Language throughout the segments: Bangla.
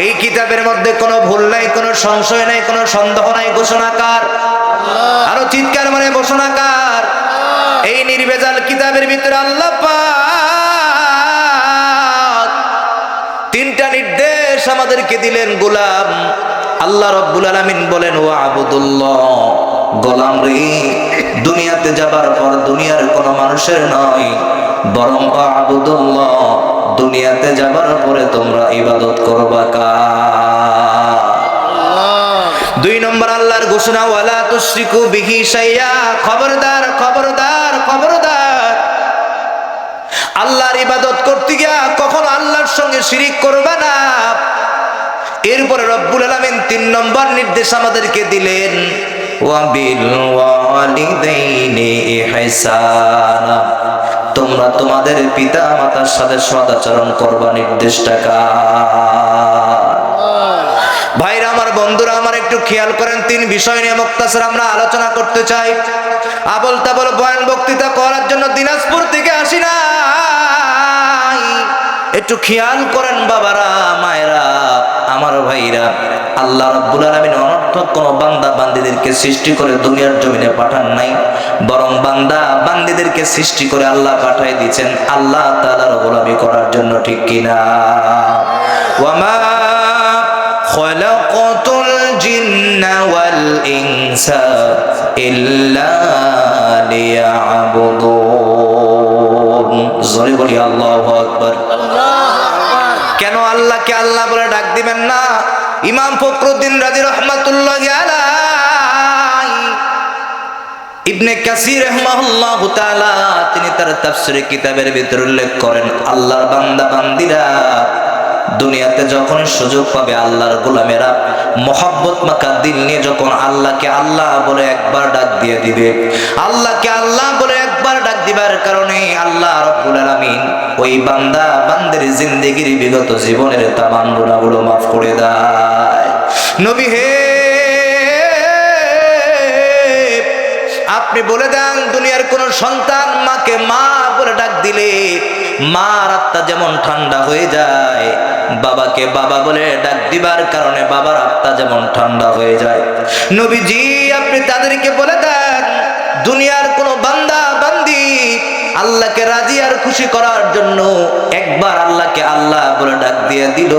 এই কিতাবের মধ্যে কোনো ভুল নাই, কোনো সংশয় নাই, কোনো সন্দেহ নাই, ঘোষণাকার। আরও চিৎকার মানে ঘোষণাকার। এই নির্বেজাল কিতাবের ভিতরে আল্লাহ তিনটা নির্দেশ আমাদেরকে দিলেন, গোলাম। আল্লাহ রব্বুল আলামিন বলেন ও আবুদুল্লাহ গোলাম রে, দুনিয়াতে যাবার পর দুনিয়ার কোন মানুষের নয়, বরং আবুদুল্লাহ দুনিয়াতে যাবার পরে তোমরা ইবাদত করবা কার দুই নম্বর আল্লাহর ঘোষণা, ওয়ালা তুশরিকু বিহি শাইয়া। খবরদার খবরদার খবরদার। আল্লাহর ইবাদত করতে গিয়া কখনো আল্লাহর সঙ্গে শিরিক করবে না। এরপরে রব্বুল আলামিন তিন নম্বর নির্দেশ আমাদেরকে দিলেন ওয়াবিল ওয়ালিদাইনি ইহসানা। তোমরা তোমাদের পিতা মাতার সাথে সদাচরণ করবা নির্দেশটা কার ভাইরা, আমার বন্ধুরা, আমার একটু খেয়াল করেন, তিন বিষয় নিয়ে মুক্তাসের আমরা আলোচনা করতে চাই। আবল তাবল বয়ান বক্তৃতা করার জন্য দিনাজপুর থেকে আসি না একটু খেয়াল করেন বাবারা, মায়েরা, আমার ভাইরা, আল্লাহ রাব্বুল আলামিন অর্থাৎ কোনো বান্দা বান্দিদেরকে সৃষ্টি করে দুনিয়ার জমিনে পাঠান নাই বরং বান্দা বান্দিদেরকে সৃষ্টি করে আল্লাহ পাঠাই দিচ্ছেন আল্লাহ তালার গোলামি করার জন্য ঠিক কিনা? ওয়ামা খলাকতুল জিন্না ওয়াল ইনসা ইল্লা লিয়াবুদুন। জোরে বলি আল্লাহু আকবার। কেন আল্লাহকে আল্লাহ বলে ডাক দিবেন না? ইমাম ফখরুদ্দিন রাজি রহমাতুল্লাহ ইবনে কাসির রহমাহুল্লাহ তিনি তার তাফসীরে কিতাবের ভিতরে উল্লেখ করেন, আল্লাহর বান্দা বান্দিরা দুনিয়াতে যখন সুযোগ পাবে আল্লাহর গোলামেরা মোহাব্বত মাকা দিল নিয়ে যখন আল্লাহকে আল্লাহ বলে একবার ডাক দিয়ে দিবে। আল্লাহকে আল্লাহ বলে একবার ডাক দিবার কারণে আল্লাহ রব্বুল আলামিন ওই বান্দা বান্দের জিন্দেগির বিগত জীবনের তামান গুণাগুলো মাফ করে দেয়। নবী হে, আপনি বলে দেন, দুনিয়ার কোন সন্তান মাকে মা বলে ডাক দিলে মার আত্মা যেমন ঠান্ডা হয়ে যায়, বাবাকে বাবা বলে ডাক দিবার কারণে বাবার আত্মা যেমন ঠান্ডা হয়ে যায়। নবীজি, আপনি তাদেরকে বলে দেন, দুনিয়ার কোন বান্দা বান্দি আল্লাহকে রাজি আর খুশি করার জন্য একবার আল্লাহকে আল্লাহ বলে ডাক দিয়ে দিল।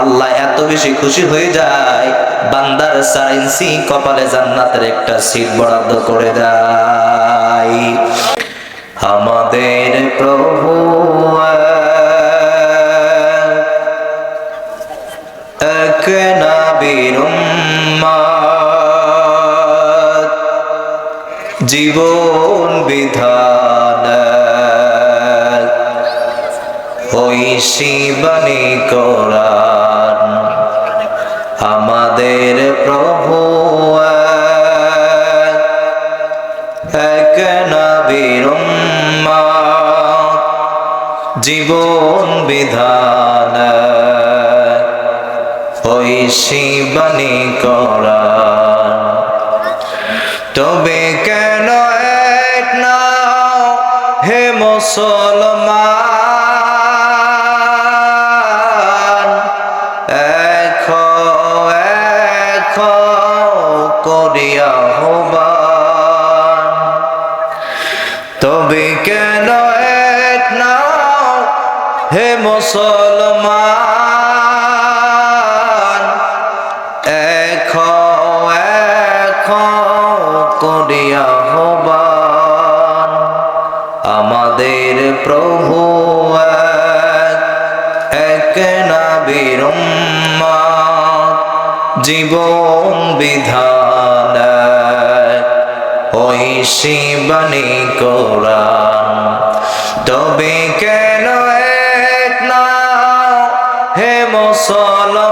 আল্লাহ এত বেশি খুশি হয়ে যায়, বান্দার সারেন্সি কপালে জান্নাতের একটা সিট বরাদ্দ করে দেয়। আমাদের প্রভু ওই শিবানী কোরআন। আমাদের প্রভু এক জীবন বিধান ওই শিবানী কোরআন। করিয়া হবান ওই শিবানী কোরআন তবে কেন এক না হে মুসলমান?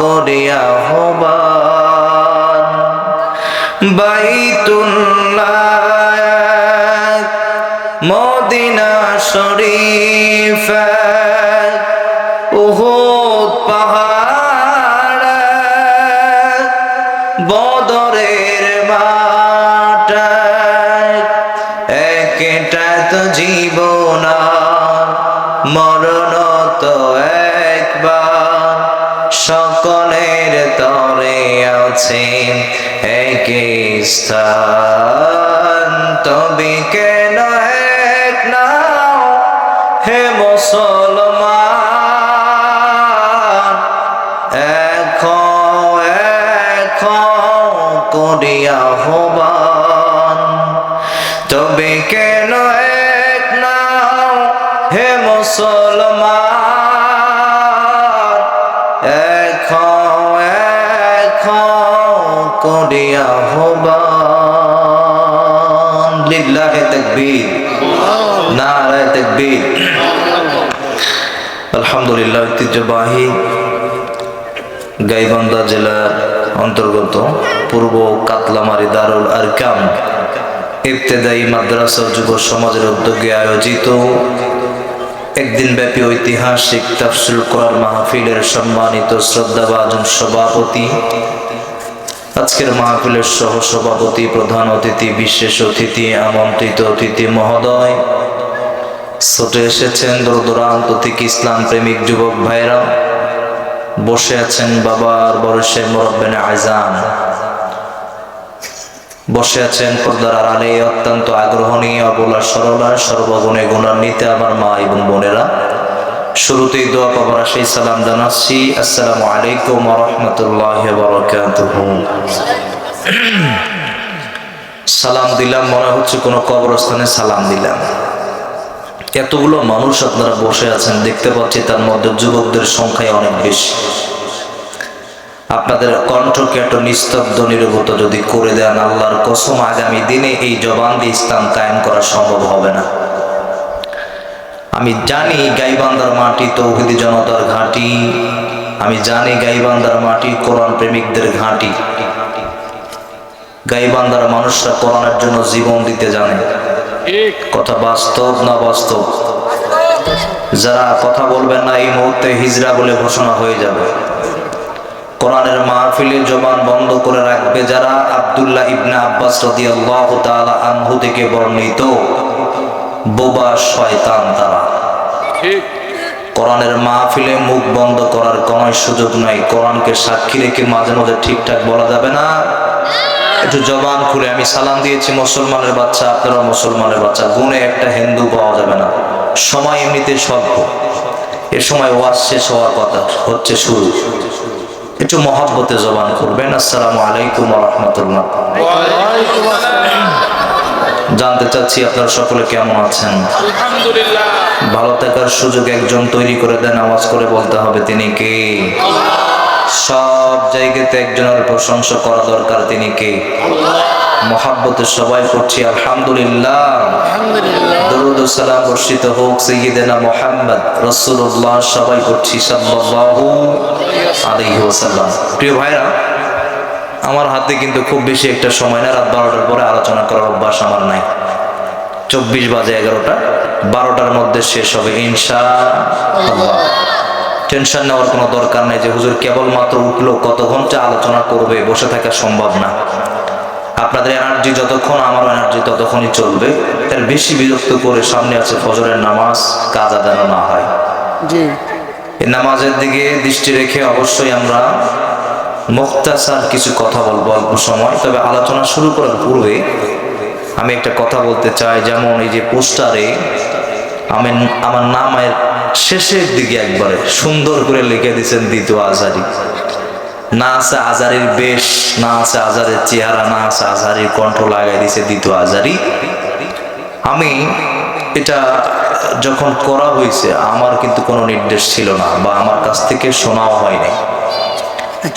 করিয়া হবান আছে একই স্থান। তবে কেন লিল্লাহে তাকবীর নারায়ে তাকবীর আলহামদুলিল্লাহ ঐতিহ্যবাহী গাইবান্ধা জেলার অন্তর্গত পূর্ব কাতলামারি দারুল আরকাম ইবতেদায়ী মাদ্রাসা যুব সমাজের উদ্যোগে আয়োজিত একদিন ব্যাপী ঐতিহাসিক তাফসিল কোরআন মাহফিলের সম্মানিত শ্রদ্ধাভাজন সভাপতি আজকের মাহফিলের সহ সভাপতি প্রধান অতিথি, বিশেষ অতিথি, আমন্ত্রিত অতিথি মহোদয়, ছোটে এসেছেন দূর দূরান্ত থেকে ইসলাম প্রেমিক যুবক ভাইরা বসে আছেন বাবার বয়সে মোরব্বেন আইজান বসে আছেন পর্দার আড়ালে অত্যন্ত আগ্রহ নিয়ে অবলা সরলা, সর্বগুণে গুণান্বিতে আমার মা এবং বোনেরা। শুরুতেই দোয়া পাবার সেই সালাম জানাচ্ছি। আসসালামু আলাইকুম রহমতুল্লাহ সালাম দিলাম, মনে হচ্ছে কোনো কবরস্থানে সালাম দিলাম। এতগুলো মানুষ আপনারা বসে আছেন, দেখতে পাচ্ছি তার মধ্যে যুবকদের সংখ্যায় অনেক বেশি। আপনাদের কণ্ঠকে একটা নিস্তব্ধ, নিরবত যদি করে দেন, আল্লাহর কসম, আগামী দিনে এই জবান দিয়ে ইসলাম কায়েম করা সম্ভব হবে না। আমি জানি গাইবান্দার মাটি তৌহিদি জনতার ঘাঁটি। আমি জানি গাইবান্দার মাটি কোরআন প্রেমিকদের ঘাঁটি। গাইবান্দার মানুষরা কোরআনের জন্য জীবন দিতে জানে। কথা বাস্তব না বাস্তব? যারা কথা বলবেন না এই মুহূর্তে হিজরা বলে ঘোষণা হয়ে যাবে। কোরআনের মাহফিলে জবান বন্ধ করে রাখবে যারা আব্দুল্লাহ ইবনে আব্বাস রাদিয়াল্লাহু তাআলা আনহু থেকে বর্ণিত। বোবা শয়তান তারা। কোরআনের মাহফিলে মুখ বন্ধ করার কোনো সুযোগ নাই। কোরআনকে সাক্ষী রেখে মাঝে মাঝে ঠিকঠাক বলা যাবে না। একটু জবান খুলে আমি সালাম দিয়েছি মুসলমানের বাচ্চা আপনারা মুসলমানের বাচ্চা। গুনে একটা হিন্দু পাওয়া যাবে না। সময় এমনিতে স্বল্প। এ সময় ওয়াজ শেষ হওয়ার কথা হচ্ছে শুরু। একটু মহাব্বতে জবান করবেন। আসসালামু আলাইকুম রহমতুল্লাহ। জানতে চাচ্ছি আপনারা সকলে কেমন আছেন? আলহামদুলিল্লাহ। ভালো থাকার সুযোগ একজন তৈরি করে দেন আওয়াজ করে বলতে হবে তিনি কে? সব জায়গাতে একজনের প্রশংসা করা দরকার তিনি কে? মহাব্বতে সবাই করছি আলহামদুলিল্লাহ। সালাম বর্ষিত হোক সৈয়দেনা মোহাম্মদ রসুল্লাহ সবাই করছি সাল্লাল্লাহু আলাইহি ওয়াসাল্লাম। প্রিয় ভাইরা আমার হাতে কিন্তু খুব বেশি একটা সময় না রাত বারোটার পরে আলোচনা করার অভ্যাস আমার নাই। চব্বিশ বাজে এগারোটা। বারোটার মধ্যে শেষ হবে ইনশা টেনশন নেওয়ার কোনো দরকার নেই যে হুজুর কেবলমাত্র উঠল কত ঘণ্টা আলোচনা করবে বসে থাকা সম্ভব না। আপনাদের এনার্জি যতক্ষণ আমার এনার্জি ততক্ষণই চলবে। তার বেশি বিরক্ত করে সামনে আছে ফজরের নামাজ কাজা যেন না হয়। এই নামাজের দিকে দৃষ্টি রেখে অবশ্যই আমরা মুক্তাসার কিছু কথা বলব অল্প সময়। তবে আলোচনা শুরু করার পূর্বে আমি একটা কথা বলতে চাই যেমন এই যে পোস্টারে আমি আমার নামের শেষের দিকে একবারে সুন্দর করে লিখে দিয়েছেন দ্বিতীয় আজারি। না আছে আজারির বেশ, না আছে আজারের চেহারা, না আছে আজারির কণ্ঠ লাগাই দিছে দ্বিতীয় আজারি। আমি এটা যখন করা হয়েছে, আমার কিন্তু কোনো নির্দেশ ছিল না বা আমার কাছ থেকে শোনাও হয়নি।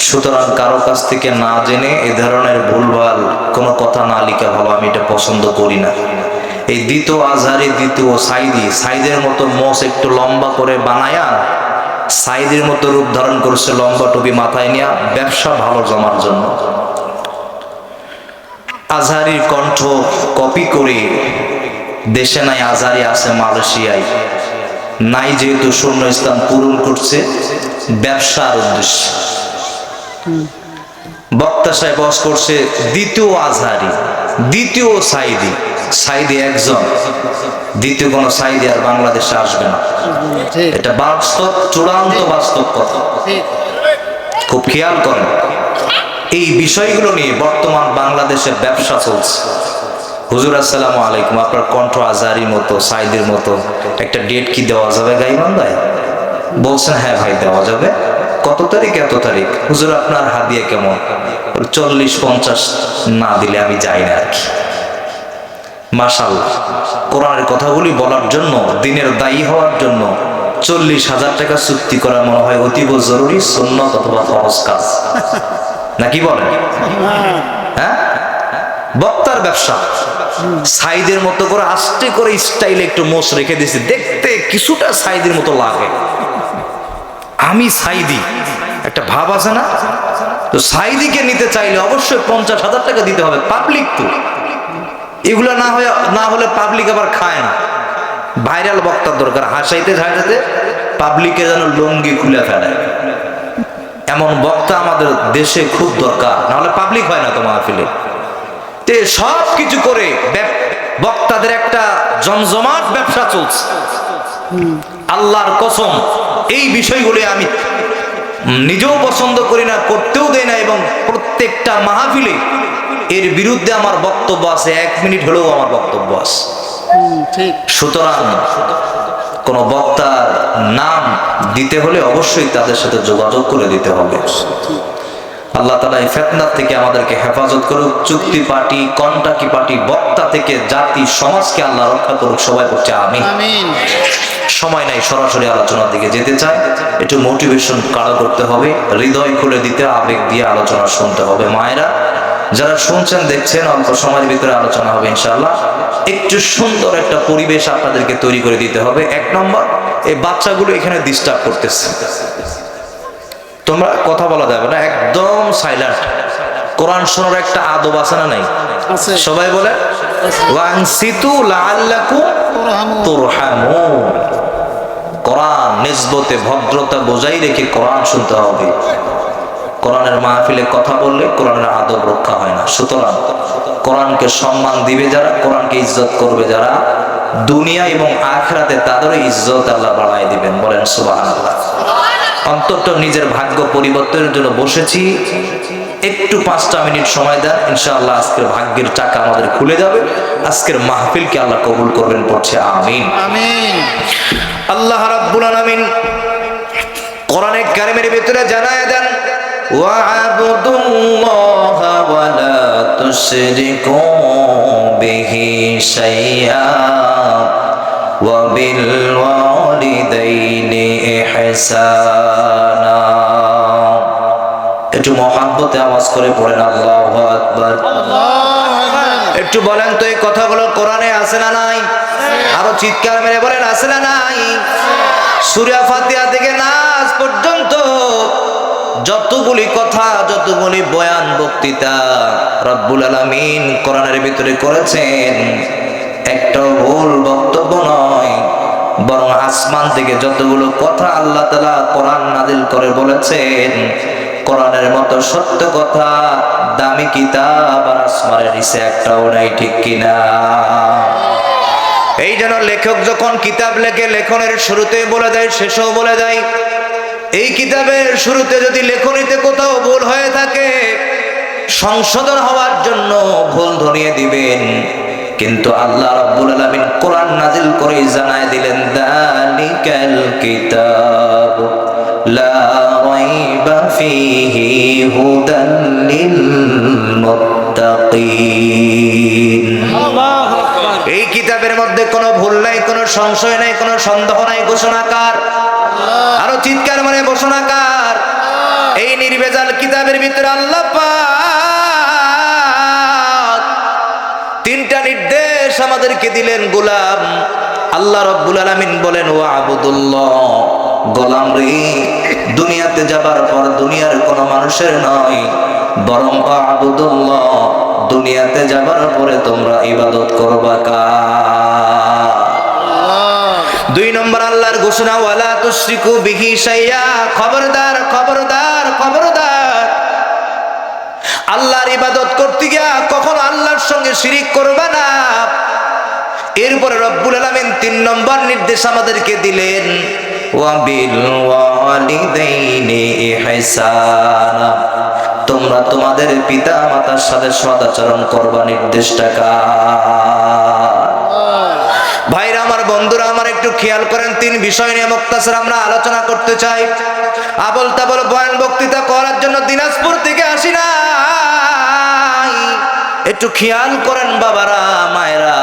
সুতরাং কারও কাছ থেকে না জেনে এ ধরনের ভুলভাল কোনো কথা না লিখা ভালো আমি এটা পছন্দ করি না। এই দ্বিতীয় আজহারি, দ্বিতীয় সাইদি। সাইদের মতো মোষ একটু লম্বা করে বানায়া সাইদের মতো রূপ ধারণ করছে লম্বা টুপি মাথায় নিয়ে। ব্যবসা ভালো জমার জন্য। আজহারির কণ্ঠ কপি করে দেশে নাই আজারি আছে মালয়েশিয়ায়। নাই যেহেতু শূন্য স্থান পূরণ করছে, ব্যবসার উদ্দেশ্যে। বক্তা সাহেব বস করছে, দ্বিতীয় আজহারি, দ্বিতীয় সাইদি। সাইদি একজন। দ্বিতীয় কোন সাইদি আর বাংলাদেশে আসবে না। এটা বাস্তব চূড়ান্ত বাস্তব কথা। খুব খেয়াল করেন। এই বিষয়গুলো নিয়ে বর্তমান বাংলাদেশের ব্যবসা চলছে। হুজুর আসসালামু আলাইকুম। আপনার কণ্ঠ আজারির মতো সাইদের মতো। একটা ডেট কি দেওয়া যাবে গাইবান্ধায় বলছেন হ্যাঁ ভাই দেওয়া যাবে। কত তারিখ এত তারিখ? হুজুর আপনার হাদিয়া কেমন? চল্লিশ পঞ্চাশ না দিলে আমি যাই না আর কি। মাশাল, কোরআনের কথাগুলি বলার জন্য, দিনের দায়ী হওয়ার জন্য চল্লিশ হাজার টাকা চুক্তি করা মনে হয় অতীব জরুরি, সুন্নত অথবা ফরজ কাজ। নাকি বলেন? হ্যাঁ? বক্তার ব্যবসা। সাইদের মতো করে আস্তে করে স্টাইলে একটু মোষ রেখে দিয়েছি। দেখতে কিছুটা সাইদের মতো লাগে। আমি সাইদি। একটা ভাব আছে না? তো সাইদিকে নিতে চাইলে অবশ্যই পঞ্চাশ হাজার টাকা দিতে হবে। পাবলিক তো। এগুলো না হয়ে, না হলে পাবলিক আবার খায় না। ভাইরাল বক্তার দরকার। হাসাইতে ঝাড়াতে পাবলিকে যেন লঙ্গি খুলে ফেলে। এমন বক্তা আমাদের দেশে খুব দরকার। নাহলে পাবলিক হয় না তো মাহফিলে। তে সব কিছু করে বক্তাদের একটা জমজমাট ব্যবসা চলছে। আল্লাহর কসম, এই বিষয়গুলি আমি নিজেও পছন্দ করি না, করতেও দেয় না এবং প্রত্যেকটা মাহফিলে এর বিরুদ্ধে আমার বক্তব্য আছে এক মিনিট হলেও আমার বক্তব্য আছে। সুতরাং কোন বক্তার নাম দিতে হলে অবশ্যই তাদের সাথে যোগাযোগ করে দিতে হবে। আল্লাহ তালা এই ফেতনার থেকে আমাদেরকে হেফাজত করুক চুক্তি পার্টি কন্টাকি পার্টি বক্তা থেকে জাতি সমাজকে আল্লাহ রক্ষা করুক সবাই করছে আমি সময় নাই সরাসরি আলোচনার দিকে যেতে চাই। একটু মোটিভেশন কারও করতে হবে হৃদয় খুলে দিতে আবেগ দিয়ে আলোচনা শুনতে হবে। মায়েরা যারা শুনছেন দেখছেন অল্প সময়ের ভিতরে আলোচনা হবে ইনশাল্লাহ একটু সুন্দর একটা পরিবেশ আপনাদেরকে তৈরি করে দিতে হবে। এক নম্বর এই বাচ্চাগুলো এখানে ডিস্টার্ব করতেছে। তোমরা কথা বলা যাবে না একদম সাইলেন্ট কোরআন শোনার একটা আদব আছে না নাই? সবাই বলে কোরআন নিসবতে ভদ্রতা বজাই রেখে কোরআন শুনতে হবে। কোরআনের মাহফিলে কথা বললে কোরআনের আদব রক্ষা হয় না। সুতরাং কোরআনকে সম্মান দিবে যারা, কোরআনকে ইজ্জত করবে যারা, দুনিয়া এবং আখরাতে তাদেরও ইজ্জত আল্লাহ বাড়াই দিবেন। বলেন সুবহানাল্লাহ। অন্তত নিজের ভাগ্য পরিবর্তনের জন্য বসেছি। একটু পাঁচটা মিনিট সময় দেন, ইনশাআল্লাহ আজকের ভাগ্যের চাকা আমাদের খুলে যাবে। আজকের মাহফিলকে আল্লাহ কবুল করবেন পড়ছে আমিন। আমিন। আল্লাহ রাব্বুল আলামিন কোরআনে কারিমের ভিতরে জানায় দেন তুশরিকু বিহি শাইআ ওয়া বিল ওয়ালিদাইনি ইহসানা। একটু মহাব্বতে আওয়াজ করে পড়েন আল্লাহু আকবার। একটু বলেন তো এই কথাগুলো কোরআনে আছে না নাই? আরও চিৎকার মেরে বলেন আছে না নাই? সুরিয়া ফাতিহা থেকে পর্যন্ত যতগুলি কথা, যতগুলি বয়ান বক্তৃতা রব্বুল আলামিন কোরআনের ভিতরে করেছেন একটা ভুল বক্তব্য নয়, বরং আসমান থেকে যতগুলো কথা আল্লাহ তালা কোরআন নাজিল করে বলেছেন, কোরআনের মতো সত্য কথা, দামি কিতাব আর আসমানের নিচে একটাও নাই, ঠিক কিনা? এই যেন লেখক যখন কিতাব লেখে, লেখনের শুরুতে বলে দেয়, শেষেও বলে দেয় এই কিতাবের শুরুতে যদি লেখনীতে কোথাও ভুল হয়ে থাকে, সংশোধন হওয়ার জন্য ভুল ধরিয়ে দিবেন। কিন্তু আল্লাহ রাব্বুল আলামিন কোরআন নাজিল করে জানায় দিলেন, দালিকাল কিতাব লা রাইবা ফীহি হুদান লিল মুত্তাকিন। কিতাবের মধ্যে কোনো ভুল নাই, কোনো সংশয় নাই, কোনো সন্দেহ নাই, ঘোষণাকার। আরও চিৎকার মানে ঘোষণাকার। এই নির্বেজাল কিতাবের ভিতরে আল্লাহ তিনটা নির্দেশ আমাদেরকে দিলেন, গোলাম। আল্লাহ রব্বুল আলামিন বলেন ও আবুদুল্লাহ গোলাম রে, দুনিয়াতে যাবার পর দুনিয়ার কোনো মানুষের নয়, বরং আবুদুল্লাহ দুনিয়াতে যাবার পরে তোমরা ইবাদত করবা কার নম্বর আল্লাহর ঘোষণা, ওয়ালা তুশরিকু বিহি শাইয়া। খবরদার খবরদার খবরদার। আল্লাহর ইবাদত করতে গিয়া কখনো আল্লাহর সঙ্গে শিরিক করবে না। এরপরে রব্বুল আলামিন তিন নম্বর নির্দেশ আমাদেরকে দিলেন ওয়াবিল ওয়ালিদাইনি ইহসানা। তোমরা তোমাদের পিতা মাতার সাথে সদাচরণ করবা নির্দেশটা কার ভাইরা আমার বন্ধুরা, আমার একটু খেয়াল করেন, তিন বিষয় নিয়ে মুক্তাসর আমরা আলোচনা করতে চাই। আবল তাবল বয়ান বক্তৃতা করার জন্য দিনাজপুর থেকে আসি না একটু খেয়াল করেন বাবারা, মায়েরা,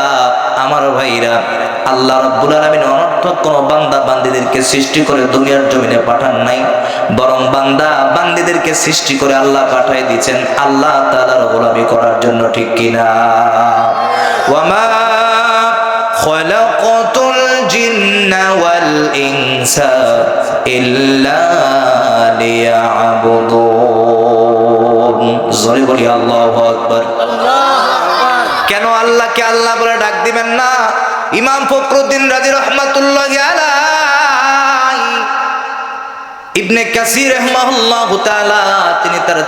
আমার ভাইরা, আল্লাহ রাব্বুল আলামিন অর্থাৎ কোনো বান্দা বান্দিদেরকে সৃষ্টি করে দুনিয়ার জমিনে পাঠান নাই বরং বান্দা বান্দিদেরকে সৃষ্টি করে আল্লাহ পাঠাই দিচ্ছেন আল্লাহ তালার গোলামি করার জন্য ঠিক কিনা? ওয়ামা খলাকতুল জিন্না ওয়াল ইনসা ইল্লা লিয়াবুদুন। জোরে বলি আল্লাহু আকবার। কেন আল্লাহকে আল্লাহ বলে ডাক দিবেন না? ইমাম ফখরুদ্দিন রাজি রহমাতুল্লাহ ইবনে তিনি তার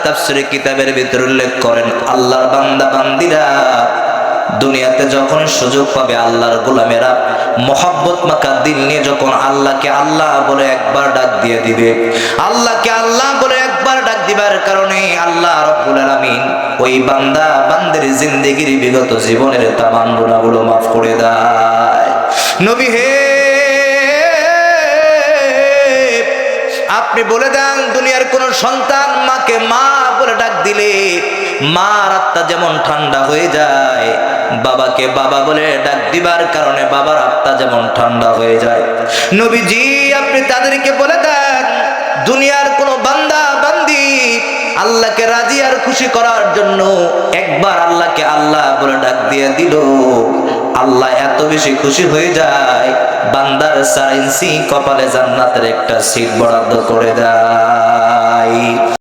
কিতাবের ভিতরে উল্লেখ করেন, আল্লাহর বান্দা বান্দিরা দুনিয়াতে যখন সুযোগ পাবে আল্লাহর গোলামেরা মোহাব্বত মাখা দিল নিয়ে যখন আল্লাহকে আল্লাহ বলে একবার ডাক দিয়ে দিবে। আল্লাহকে আল্লাহ বলে দিবার কারণে আল্লাহ রব্বুল আলামিন ওই বান্দা বান্দের জিন্দেগির বিগত জীবনের তামাম গুণাগুলো মাফ করে দেয়। নবী হে, আপনি বলে দেন, দুনিয়ার কোন সন্তান মাকে মা বলে ডাক দিলে মার আত্মা যেমন ঠান্ডা হয়ে যায়, বাবাকে বাবা বলে ডাক দিবার কারণে বাবার আত্মা যেমন ঠান্ডা হয়ে যায়। নবীজি, আপনি তাদেরকে বলে দেন, দুনিয়ার কোন বান্দা আল্লাহকে রাজি আর খুশি করার জন্য একবার আল্লাহকে আল্লাহ বলে ডাক দিয়ে দিল। আল্লাহ এত বেশি খুশি হয়ে যায়, বান্দার সাইন্সি কপালে জান্নাতের একটা সিট বরাদ্দ করে দেয়।